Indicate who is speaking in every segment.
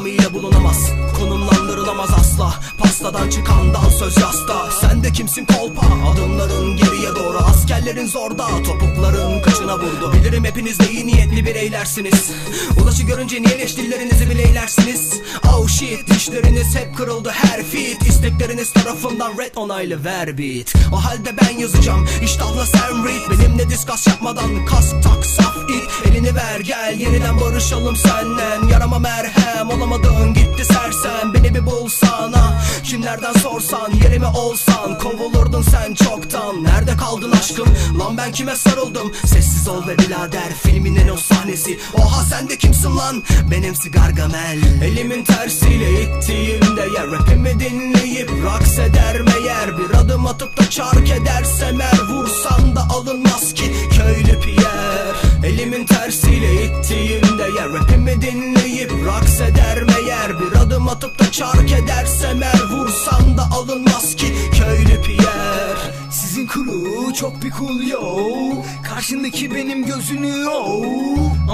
Speaker 1: adamıyla bulunamaz. Konumlandırılamaz asla. Pastadan çıkan söz yasta Sen de kimsin kolpa? Adımların geriye doğru. Askerlerin zorda. Topukların kıçına vurdu. Bilirim hepiniz de iyi niyetli bireylersiniz Ulaşı görünce niye leş dillerinizi bileylersiniz Oh shit dişleriniz hep kırıldı. Her fit. İstekleriniz tarafından red onaylı ver beat. O halde ben yazacağım. İştahla sen read. Benimle diskas yapmadan kas tak saf it Elini ver gel yeniden barışalım senden Yarama merhem olamadın gitti sersem. Beni bir bulsana Kimlerden sorsan yerime olsan Kovulurdun sen çoktan. Nerede kaldın aşkım? Lan ben kime sarıldım? Sessiz ol be birader filmin en o sahnesi. Oha sen de kimsin lan? Benim Gargamel Elimin tersiyle ittiğimde yer Rapimi dinleyip raks eder meğer. Bir adım atıp da çark edersem eğer Vursan da alınmaz ki köylü Pierre. Elimin tersiyle ittiğimde yer Rapimi dinleyip raks eder meğer. Bir adım atıp da çark edersem eğer Vursan da alınmaz ki. Köylü Pierre
Speaker 2: Sizin kuru çok bir cool yo. Karşındaki benim gözünü yo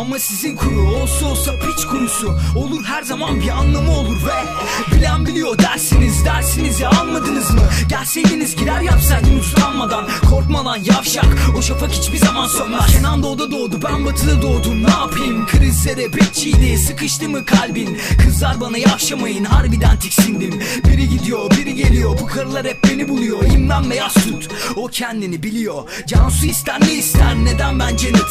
Speaker 2: Ama sizin kuru olsa olsa piç kurusu Olur her zaman bir anlamı olur ve Bilen biliyor. Dersiniz dersiniz ya anladınız mı? Gelseydiniz girer yapsaydınız utanmadan. Korkma lan yavşak o şafak hiçbir zaman sönmez. Kenan doğuda doğdu ben batıda doğdum. Ne yapayım? Krizlere bekçiydi sıkıştı mı kalbin? Kızlar bana yavşamayın harbiden tiksindim. Biri gidiyor biri geliyor. Bu karılar hep beni buluyor İmran beyaz süt. O kendini biliyor. Cansu ister ne ister neden? Ben Janet.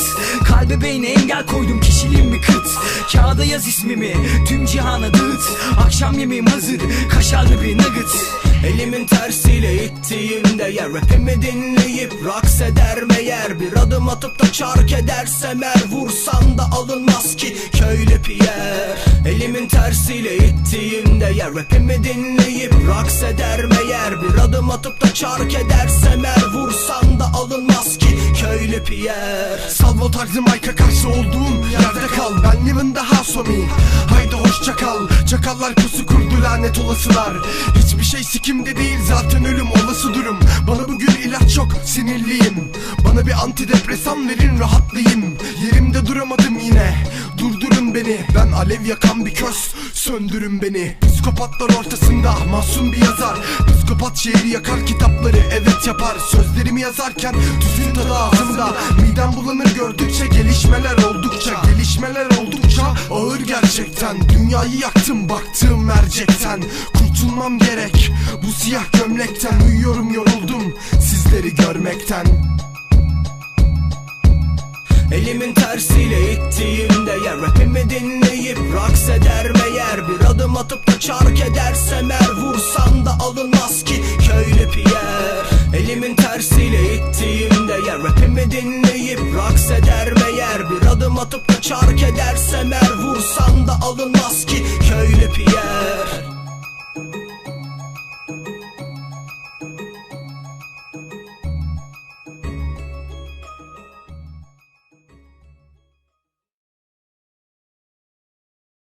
Speaker 2: Kalbe beyne engel koydum kişiliğim bir kıt. Kağıda yaz ismimi tüm cihana dağıt Akşam yemeğim hazır kaşarlı bir nugget.
Speaker 1: Elimin tersiyle ittiğimde yer. Rapimi dinleyip raks eder adım atıp da çark edersem eğer Vursan da alınmaz ki. Köylü Pierre Elimin tersiyle ittiğimde yer. Rapimi dinleyip raks eder meğer Bir adım atıp da çark edersem eğer Vursan da alınmaz ki. Köylü Pierre
Speaker 3: Salvo tarzı Mike'a karşı olduğum yerde kal. Ben living the house of me Haydi hoşça kal. Çakallar pusu kurdu lanet olasılar. Hiçbir şey sikimde değil zaten ölüm olası durum. Bana bugün ilaç yok sinirliyim Bana bir antidepresan verin rahatlayayım. Yerimde duramadım yine. Durdurun beni. Ben alev yakan bir köz. Söndürün beni. Psikopatlar ortasında masum bir yazar. Psikopat şehri yakar kitapları evet yapar. Sözlerimi yazarken tüzün tadı ağzımda. Midem bulanır gördükçe gelişmeler oldukça Gelişmeler oldukça ağır gerçekten. Dünyayı yaktım baktığım mercekten. Kurtulmam gerek bu siyah gömlekten. Uyuyorum yoruldum sizleri görmekten
Speaker 1: Elimin tersiyle ittiğimde yer Rapimi dinleyip raks eder meğer Bir adım atıp da çark edersem eğer Vursan da alınmaz ki köylü Pierre. Elimin tersiyle ittiğimde yer Rapimi dinleyip raks eder meğer Bir adım atıp da çark edersem eğer Vursan da alınmaz ki köylü Pierre